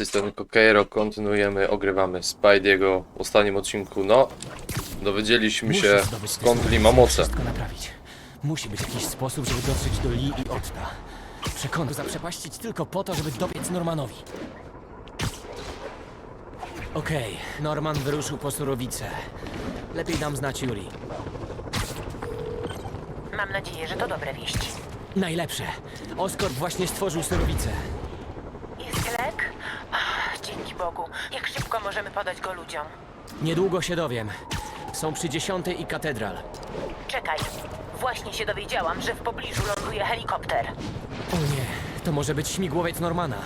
tej strony Kokeiro, kontynuujemy, ogrywamy Spidey'ego w ostatnim odcinku. No, dowiedzieliśmy Muszę się skąd Lee ma moce. Wszystko naprawić. Musi być jakiś sposób, żeby dotrzeć do Lee i Otta. Przekonał zaprzepaścić tylko po to, żeby dobiec Normanowi. Okej, Norman wyruszył po surowicę. Lepiej dam znać Yuri. Mam nadzieję, że to dobre wieści. Najlepsze. Oscorp właśnie stworzył surowicę. Jest? Ach, dzięki Bogu. Jak szybko możemy podać go ludziom? Niedługo się dowiem. Są przy dziesiątej i katedral. Czekaj. Właśnie się dowiedziałam, że w pobliżu ląduje helikopter. O nie, to może być śmigłowiec Normana.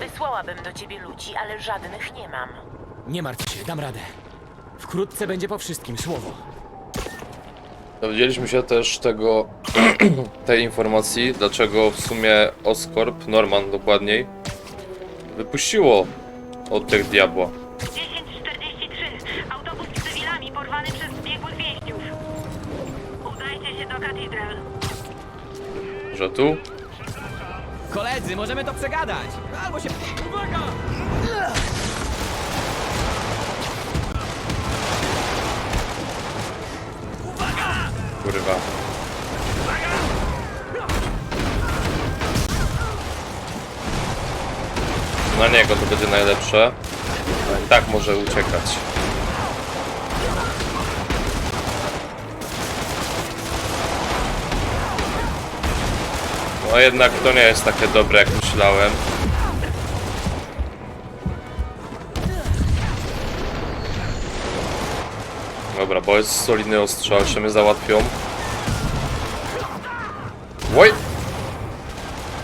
Wysłałabym do ciebie ludzi, ale żadnych nie mam. Nie martw się, dam radę. Wkrótce będzie po wszystkim, słowo. Dowiedzieliśmy się też tego, tej informacji, dlaczego w sumie Oscorp, Norman dokładniej, wypuściło od tych diabła. 1043. Autobus z cywilami porwany przez zbiegłych więźniów. Udajcie się do katedral. Że tu? Koledzy, możemy to przegadać! Albo się... Uwaga! Kurwa. Na niego to będzie najlepsze. Tak może uciekać. No jednak to nie jest takie dobre jak myślałem. Dobra, bo jest solidny ostrzał, jeszcze mnie załatwią. Oj!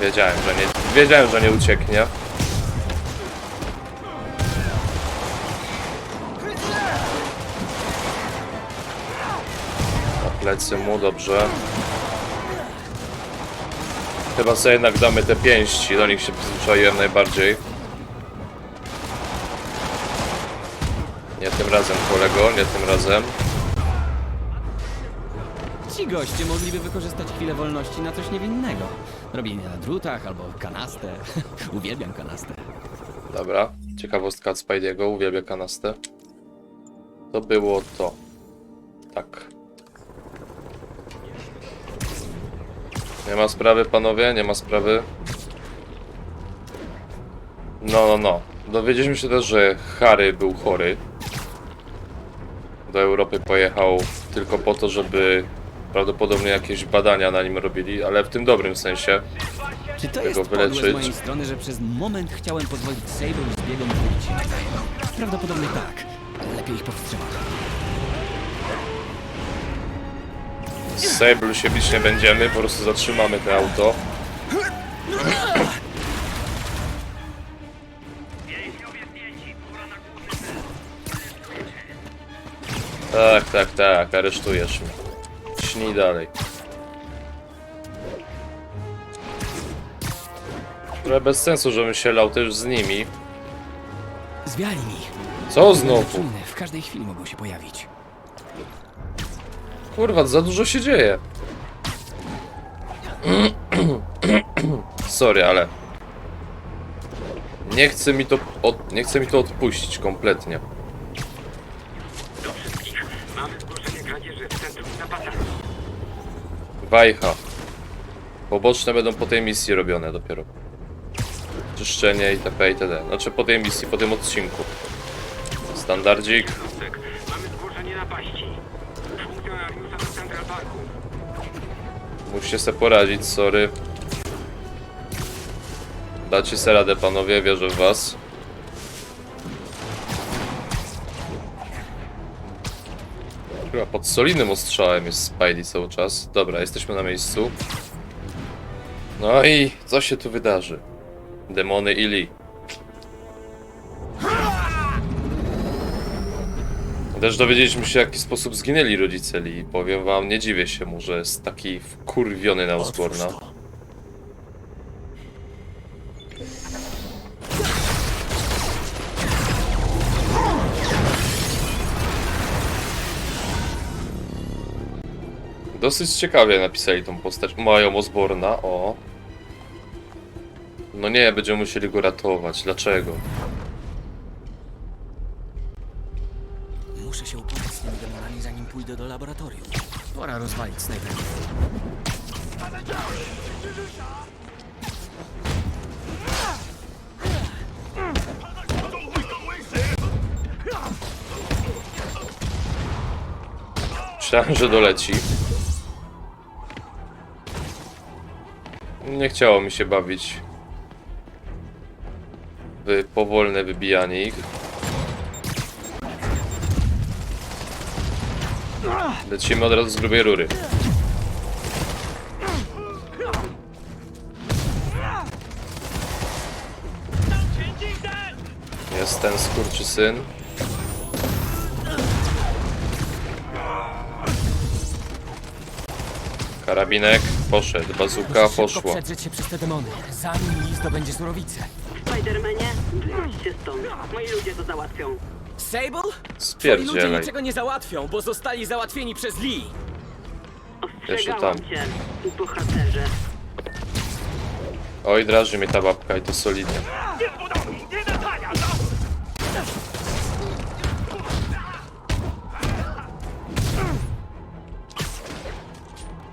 Wiedziałem, że nie, wiedziałem, że nie ucieknie. Plecy mu, dobrze. Chyba sobie jednak damy te pięści, do nich się przyzwyczaiłem najbardziej. Nie tym razem, kolego, nie tym razem. Ci goście mogliby wykorzystać chwilę wolności na coś niewinnego. Robienie na drutach albo kanastę. Uwielbiam kanastę. Dobra, ciekawostka od Spidey'ego, uwielbia kanastę. To było to. Tak. Nie ma sprawy, panowie, nie ma sprawy. No, no, no. Dowiedzieliśmy się też, że Harry był chory. Do Europy pojechał tylko po to, żeby prawdopodobnie jakieś badania na nim robili, ale w tym dobrym sensie. Czy to jest podłe z mojej strony, że przez moment chciałem pozwolić Sable zbiegom? Prawdopodobnie tak, lepiej ich powstrzymać. Z Sable się bić nie będziemy, po prostu zatrzymamy to auto. Tak, tak, tak, aresztujesz mnie. Śnij dalej. Trochę bez sensu, żebym się lał też z nimi. Zwiali mi. Co znowu? W każdej chwili mogą się pojawić. Kurwa, za dużo się dzieje. Sorry, ale... Nie chce mi to od... nie chce mi to odpuścić kompletnie. Do wszystkich. Mamy zgłoszenie kradzieży w centrum zapasach. Wajcha. Poboczne będą po tej misji robione dopiero. Czyszczenie itp. itd. Znaczy po tej misji, po tym odcinku. Standardzik. Musicie sobie poradzić, sorry. Dacie se radę, panowie, wierzę w was. Chyba pod solidnym ostrzałem jest Spidey cały czas. Dobra, jesteśmy na miejscu. No i co się tu wydarzy? Demony i Też dowiedzieliśmy się, w jaki sposób zginęli rodzice Lee. Powiem wam, nie dziwię się mu, że jest taki wkurwiony na Osborna. Dosyć ciekawie napisali tą postać. Mają Osborna, o. No nie, będziemy musieli go ratować. Dlaczego? Pójdę do laboratorium. Pora rozwalić snajperów. Myślałem, że doleci. Nie chciało mi się bawić w powolne wybijanie ich. Lecimy od razu z grubej rury. Jest ten skurczysyn. Karabinek poszedł, bazuka poszła. przedrzeć się przez te demony, zanim Lee zdobędzie surowicę. Spidermanie, wychodźcie stąd. Moi ludzie to załatwią. Sable? Twoi ludzie Spierdzielaj. niczego nie załatwią, bo zostali załatwieni przez Lee. Ostrzegałam tam. cię, bohaterze. Oj, draży mnie ta babka i to solidnie.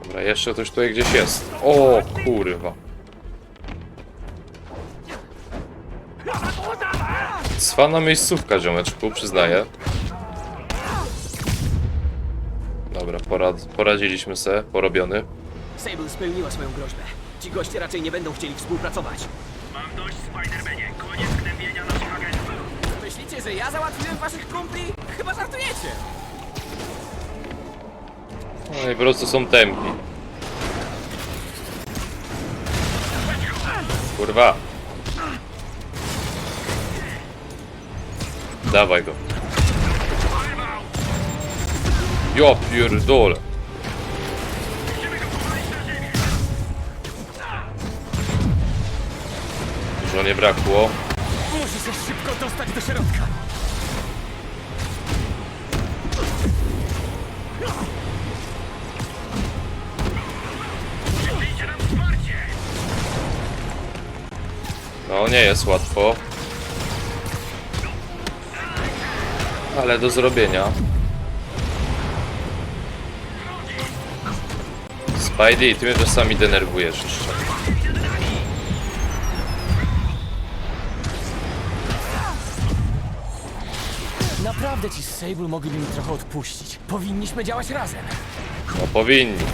Dobra, jeszcze ktoś tutaj gdzieś jest. O, kurwa. Cwana miejscówka, ziomeczku, przyznaję. Dobra, porad poradziliśmy se, porobiony. Sable spełniła swoją groźbę. Ci goście raczej nie będą chcieli współpracować. Mam dość, Spidermanie. Koniec gnębienia naszych agentów. Myślicie, że ja załatwiłem waszych kumpli? Chyba żartujecie. No i po prostu są tępi. Kurwa. Dawaj go. Jo pierdolę. Dużo nie brakło. Muszę się szybko dostać do środka. No nie jest łatwo. Ale do zrobienia. Spidey, ty mnie czasami denerwujesz jeszcze. Naprawdę ci z Sable mogliby mi trochę odpuścić. Powinniśmy działać razem. No powinni.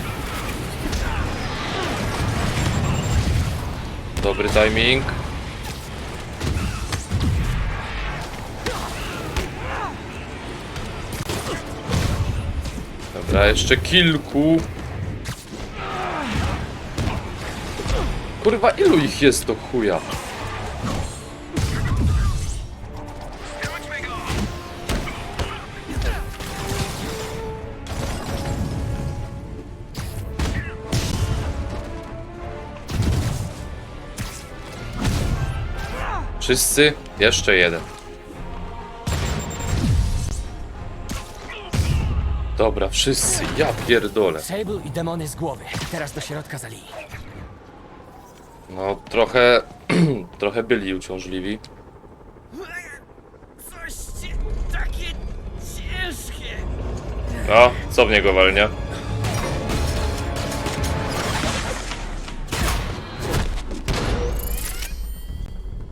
Dobry timing. Dobra, jeszcze kilku. Kurwa, ilu ich jest do chuja? Wszyscy? Jeszcze jeden. Dobra, wszyscy. Ja pierdolę. Sable i demony z głowy. Teraz do środka zali. No, trochę... trochę byli uciążliwi. Coś takie ciężkie. No, co w niego walnia?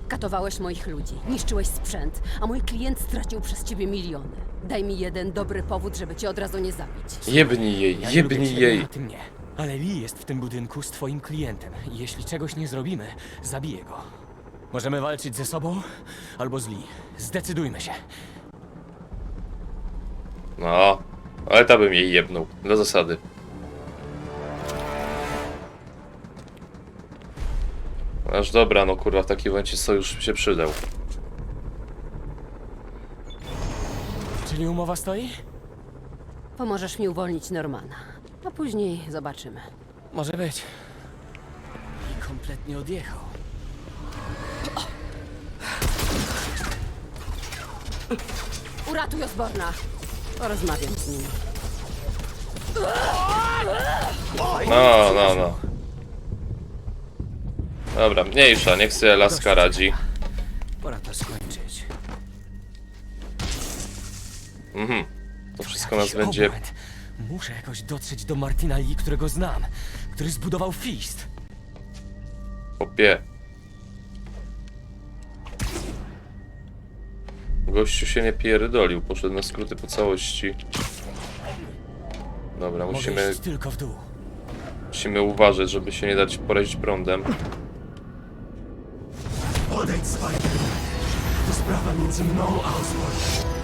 Katowałeś moich ludzi, niszczyłeś sprzęt, a mój klient stracił przez ciebie miliony. Daj mi jeden dobry powód, żeby cię od razu nie zabić. Jebnij jej, Ja nie lubię jebnij ciebie, jej. a ty mnie. Ale Lee jest w tym budynku z twoim klientem. I jeśli czegoś nie zrobimy, zabiję go. Możemy walczyć ze sobą albo z Lee. Zdecydujmy się. No, ale ta bym jej jebnął. Dla zasady. Aż dobra, no kurwa, w takim momencie sojusz się przydał. Czyli umowa stoi? Pomożesz mi uwolnić Normana, a później zobaczymy. Może być. I kompletnie odjechał. Uratuj Osborna! Porozmawiam z nim. No, no, no. Dobra, mniejsza, niech sobie laska radzi. Pora to skończyć. Mhm. To wszystko nas Jakiś będzie... obłęd. Muszę jakoś dotrzeć do Martina Lee, którego znam, który zbudował Fist. Popie. Gościu się nie pierdolił, poszedł na skróty po całości. Dobra, Mogę musimy, iść tylko w dół. musimy uważać, żeby się nie dać porazić prądem. Odejdź, Spider. To sprawa między mną a Osborne.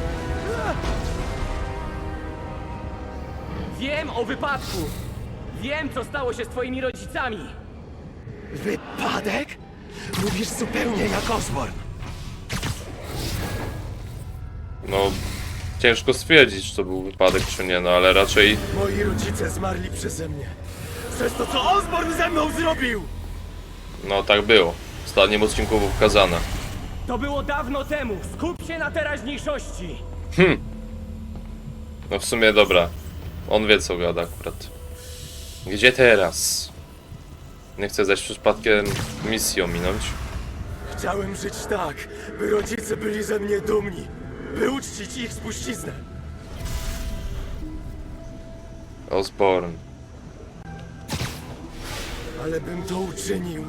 Wiem o wypadku! Wiem, co stało się z twoimi rodzicami! Wypadek? Mówisz zupełnie jak Osborne. No, ciężko stwierdzić, czy to był wypadek, czy nie, no ale raczej Moi rodzice zmarli przeze mnie. Przez to, co Osborne ze mną zrobił! No tak było. W ostatnim odcinku było pokazane. To było dawno temu! Skup się na teraźniejszości! No w sumie dobra. On wie co gada akurat. Gdzie teraz? Nie chcę zaś przypadkiem misji ominąć. Chciałem żyć tak, by rodzice byli ze mnie dumni. By uczcić ich spuściznę. Osborne. Ale bym to uczynił.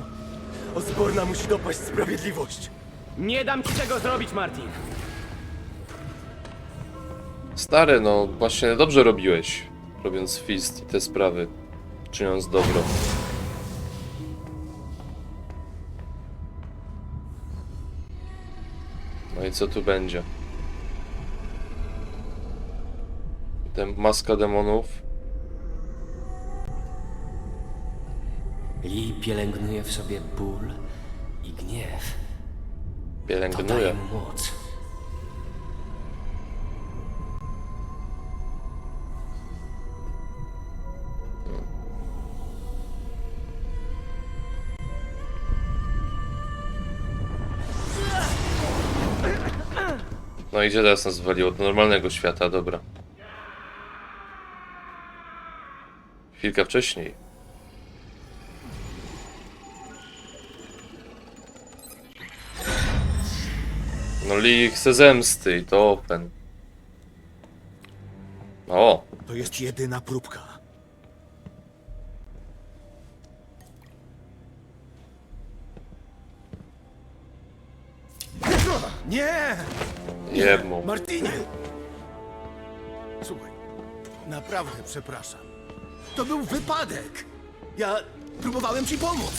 Osborna musi dopaść sprawiedliwość. Nie dam ci tego zrobić, Martin! Stary, no właśnie dobrze robiłeś. Robiąc fist i te sprawy. Czyniąc dobro. No i co tu będzie? Tem maska demonów. Lee pielęgnuje w sobie ból i gniew. To daje Pielęgnuje. mu moc. I gdzie teraz nas waliło? Do normalnego świata, dobra. Chwilkę wcześniej. No Lee chce zemsty i to open. O, To jest jedyna próbka. Nie! jebmu. Martinie! Słuchaj, naprawdę przepraszam. To był wypadek. Ja próbowałem ci pomóc.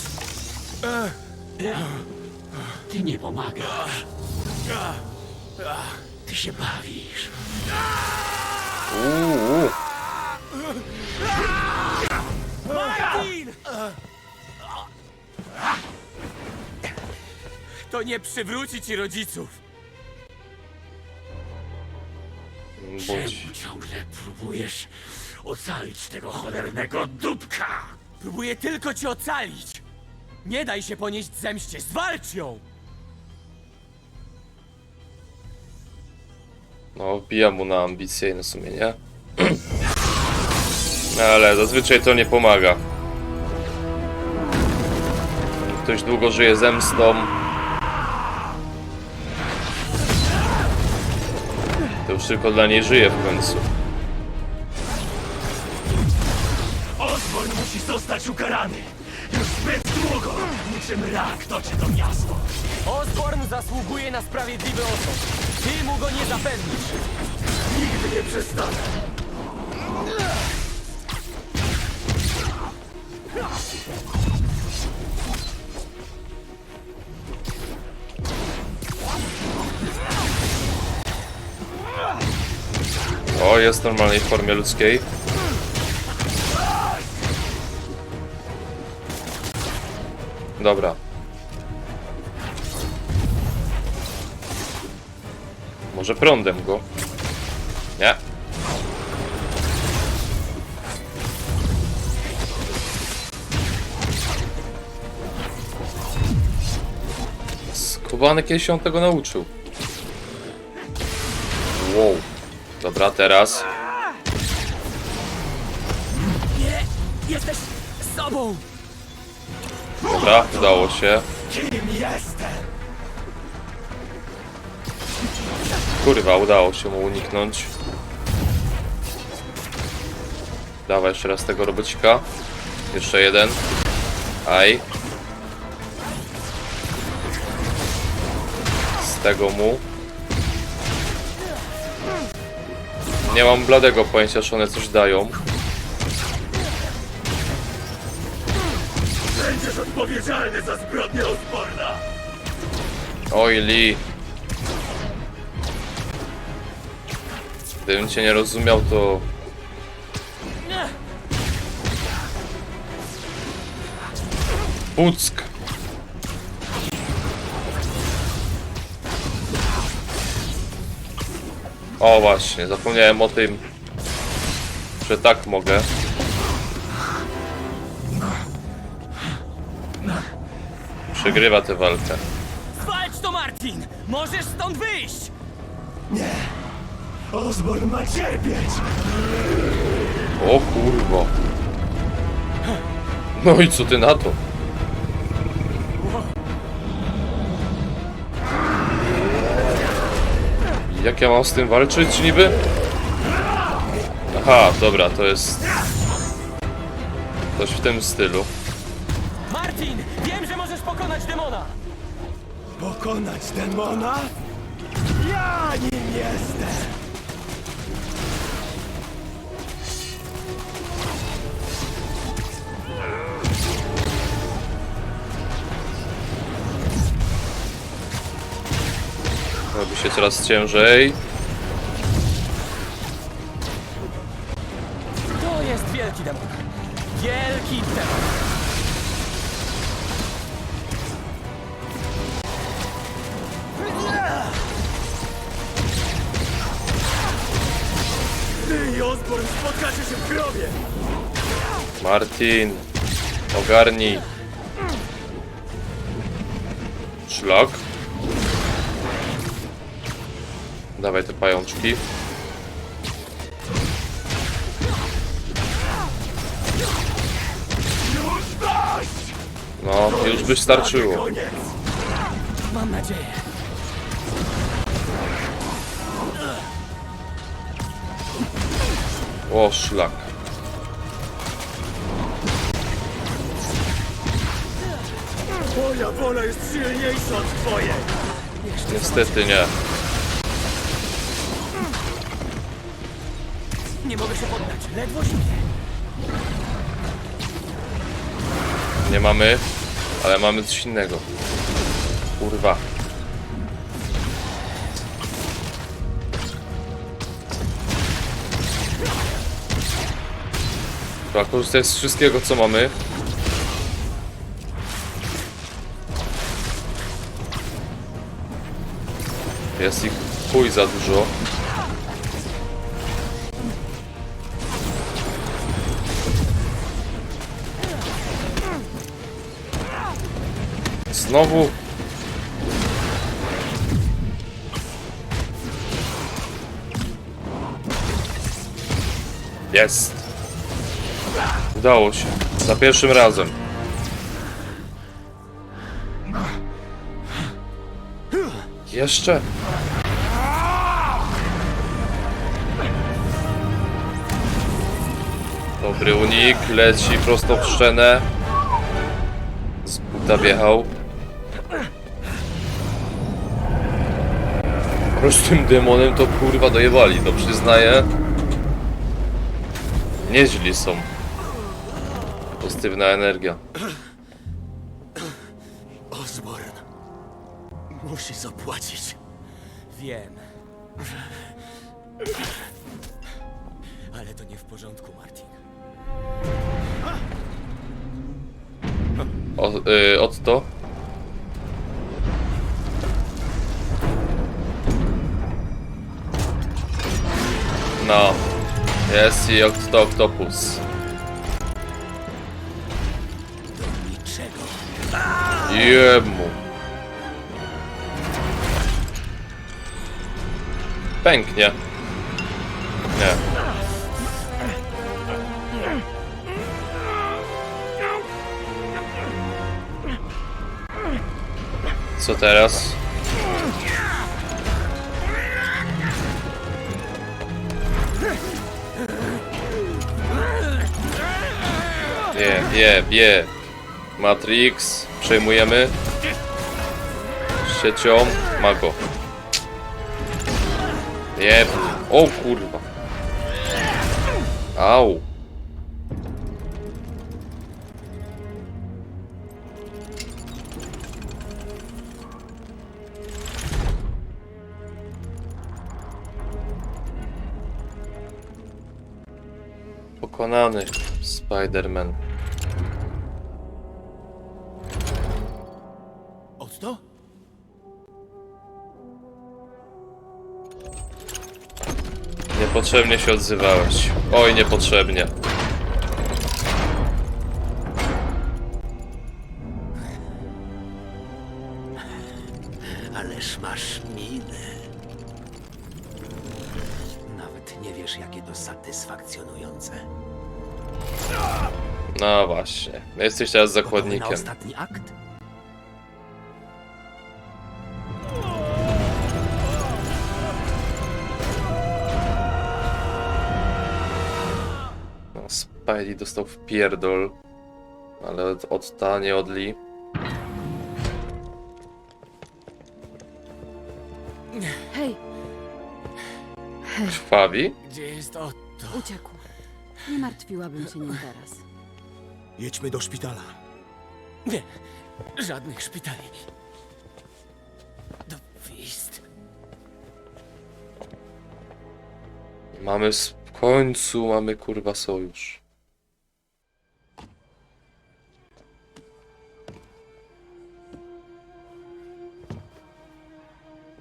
Ty nie pomagasz. Ty się bawisz. Uuu, To nie przywróci ci rodziców! Czemu ciągle próbujesz ocalić tego cholernego dupka? Próbuję tylko cię ocalić! Nie daj się ponieść zemście, zwalcz ją! No, wbija mu na ambicje i na sumienie. Ale zazwyczaj to nie pomaga. Ktoś długo żyje zemstą. Już tylko dla niej żyje w końcu. Osborne musi zostać ukarany. Już zbyt długo, niczym rak toczy to miasto. Osborn zasługuje na sprawiedliwy osąd. Ty mu go nie zapewnisz. Nigdy nie przestanę. O, jest w normalnej formie ludzkiej. Dobra. Może prądem go? Nie. Skubany kiedyś się on tego nauczył. Wow. Dobra, teraz. Nie! Jesteś sobą! Dobra, udało się. Kim jestem? Kurwa, udało się mu uniknąć. Dawaj jeszcze raz tego robocika. Jeszcze jeden. Aj. Z tego mu. Nie mam bladego pojęcia, czy one coś dają. Będziesz odpowiedzialny za zbrodnię Osborna! Oj, Lee. Gdybym cię nie rozumiał, to... Puck! O właśnie, zapomniałem o tym, że tak mogę. Przegrywa tę walkę. Walcz to, Martin! Możesz stąd wyjść! Osborn ma cierpieć! O kurwa. No i co ty na to? Jak ja mam z tym walczyć niby? Aha, dobra, to jest... Coś w tym stylu. Martin! Wiem, że możesz pokonać demona! Pokonać demona? Ja nim jestem! Się coraz ciężej. To jest wielki demon. Wielki demon. Ty Osborn spotkacie się w grobie! Martin, ogarnij. Szlak. Dawaj te pajączki. No, już by starczyło. Mam nadzieję. O, szlak. Moja wola jest silniejsza od twojej! Niestety nie. Nie mogę się poddać. Ledwo. Nie mamy, ale mamy coś innego. Kurwa. Trzeba korzystać z wszystkiego, co mamy. Jest ich chuj za dużo. Znowu. Jest. Udało się. Za pierwszym razem. Jeszcze. Dobry unik, leci prosto w szczenę. Z buta wjechał. Tym demonem to kurwa dojewali, to przyznaję. Nieźli są. Pozytywna energia. Osborn musi zapłacić. Wiem. Ale to nie w porządku, Martin. O, y, Otto? No. Jest i Octopus. Niczego. Jemu. Pęknie. Nie. Co teraz? Nie, nie, nie. Matrix. Przejmujemy. Siecią. Mago. Nie. O kurwa. Au. Pokonany Spider-Man. Otto? Niepotrzebnie się odzywałeś. Oj, niepotrzebnie. Jesteś teraz Gotowy na zakładnikiem. ostatni akt? No, Spidey dostał w pierdol. Ale od, ta, nie od Lee. Hej, Krwawi? Gdzie jest Otto? uciekł. Nie martwiłabym się nim teraz. Jedźmy do szpitala. Nie, żadnych szpitali. Do Fist. Mamy s- w końcu mamy kurwa sojusz.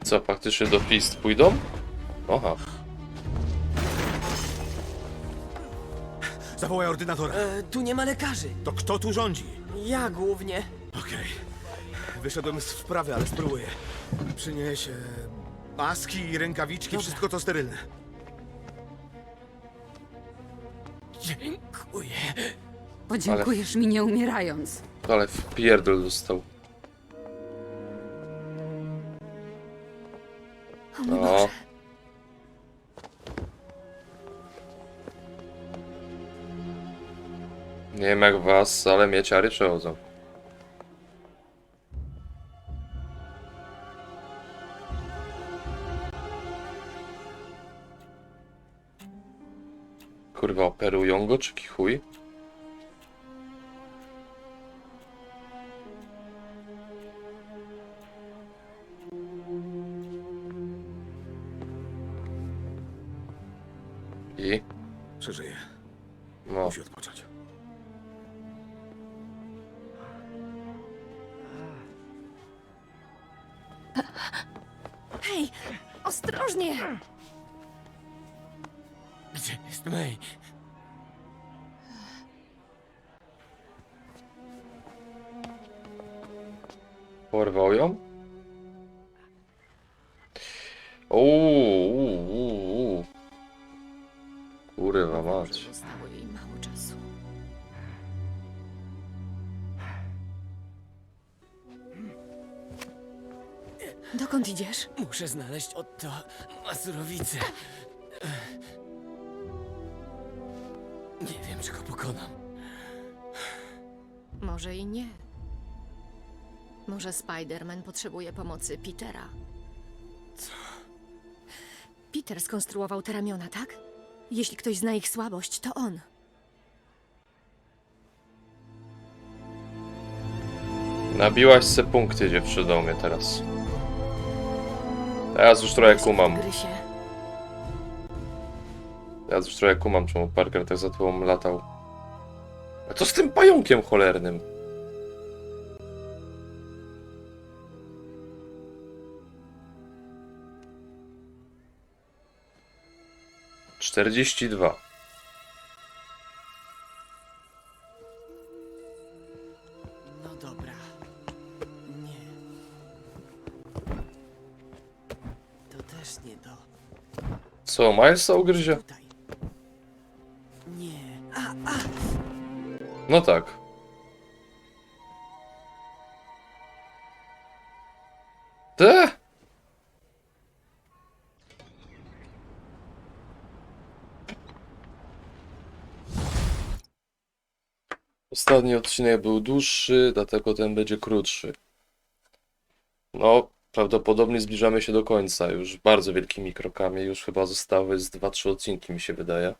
Co, faktycznie do Fist pójdą? Aha. Zawołaj ordynatora. E, tu nie ma lekarzy. To kto tu rządzi? Ja głównie. Okej. Wyszedłem z wprawy, ale spróbuję. Przynieś e, maski i rękawiczki, wszystko to sterylne. Dziękuję. Podziękujesz mi nie umierając. Ale w pierdol dostał. No. Nie wiem jak was, ale mnie ciary przechodzą. Kurwa, operują go czy kichuj? I? Przeżyję. Hej, ostrożnie! Gdzie jest May? Porwał ją? Uuu, uuu, uuu. Kurwa mać. Dokąd idziesz? Muszę znaleźć Otto Mazurowicę. Nie wiem, czy go pokonam. Może i nie. Może Spider-Man potrzebuje pomocy Petera. Co? Peter skonstruował te ramiona, tak? Jeśli ktoś zna ich słabość, to on. Nabiłaś se punkty dziewczyno mnie teraz. Teraz już trochę kumam. Gryzie. Teraz już trochę kumam, czemu Parker tak za tobą latał. A co z tym pająkiem cholernym? Czterdzieści dwa. Co, Milesa ugryzie? Nie. No tak. Te? Ostatni odcinek był dłuższy, dlatego ten będzie krótszy. No, prawdopodobnie zbliżamy się do końca, już bardzo wielkimi krokami, już chyba zostały z 2-3 odcinki mi się wydaje.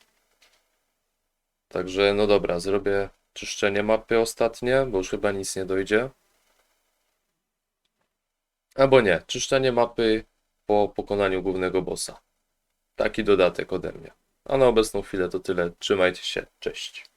Także no dobra, zrobię czyszczenie mapy ostatnie, bo już chyba nic nie dojdzie. Albo nie, czyszczenie mapy po pokonaniu głównego bossa. Taki dodatek ode mnie. A na obecną chwilę to tyle. Trzymajcie się, cześć.